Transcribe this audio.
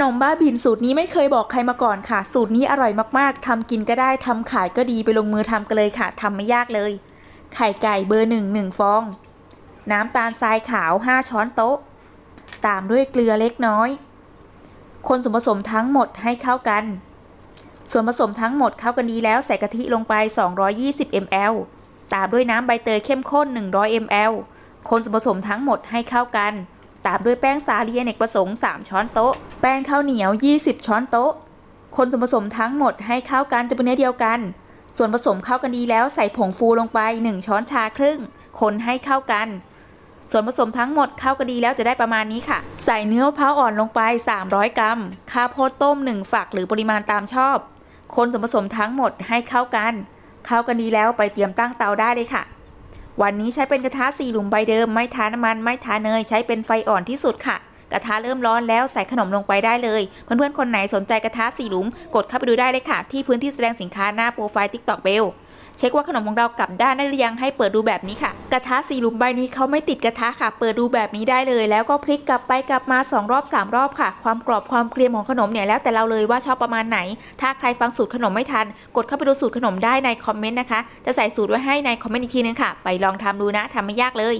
นมบ้าบินสูตรนี้ไม่เคยบอกใครมาก่อนค่ะ สูตรนี้อร่อยมากๆ ทำกินก็ได้ทำขายก็ดีไปลงมือทำกันเลยค่ะทำไม่ยากเลย ไข่ไก่เบอร์หนึ่งหนึ่งฟอง น้ำตาลทรายขาว5ช้อนโต๊ะ ตามด้วยเกลือเล็กน้อย คนส่วนผสมทั้งหมดให้เข้ากัน ส่วนผสมทั้งหมดเข้ากันดีแล้วใส่กะทิลงไป 220 ml ตามด้วยน้ำใบเตยเข้มข้น 100 ml คนส่วนผสมทั้งหมดให้เข้ากัน ตามด้วยแป้งสาลีอเนกประสงค์ 3 ช้อนโต๊ะ แป้งข้าวเหนียว 20 ช้อนโต๊ะ คนส่วนผสมทั้งหมดให้เข้ากันจะเป็นเนื้อเดียวกัน ส่วนผสมเข้ากันดีแล้วใส่ผงฟูลงไป 1 ช้อนชาครึ่ง คนให้เข้ากัน ส่วนผสมทั้งหมดเข้ากันดีแล้วจะได้ประมาณนี้ค่ะ ใส่เนื้อมะพร้าวอ่อนลงไป 300 กรัม ข้าวโพดต้ม 1 ฝักหรือปริมาณตามชอบ คนส่วนผสมทั้งหมดให้เข้ากัน เข้ากันดีแล้วไปเตรียมตั้งเตาได้เลยค่ะ วันนี้ใช้เป็นกระทะสี่หลุมใบเดิม ไม่ทาน้ำมันไม่ทาเนย ใช้เป็นไฟอ่อนที่สุดค่ะ กระทะเริ่มร้อนแล้วใส่ขนมลงไปได้เลย เพื่อนๆคนไหนสนใจกระทะสี่หลุม กดเข้าไปดูได้เลยค่ะ ที่พื้นที่แสดงสินค้าหน้าโปรไฟล์ TikTok เบล เช็คว่าขนมของเรากลับด้านได้หรือยังให้เปิดดูแบบนี้ค่ะ กระทะสี่หลุมใบนี้เขาไม่ติดกระทะค่ะ เปิดดูแบบนี้ได้เลย แล้วก็พลิกกลับไปกลับมาสองรอบสามรอบค่ะ ความกรอบความเกรียมของขนมเนี่ยแล้วแต่เราเลยว่าชอบประมาณไหน ถ้าใครฟังสูตรขนมไม่ทัน กดเข้าไปดูสูตรขนมได้ในคอมเมนต์นะคะ จะใส่สูตรไว้ให้ในคอมเมนต์อีกทีนึงค่ะ ไปลองทำดูนะทำไม่ยากเลย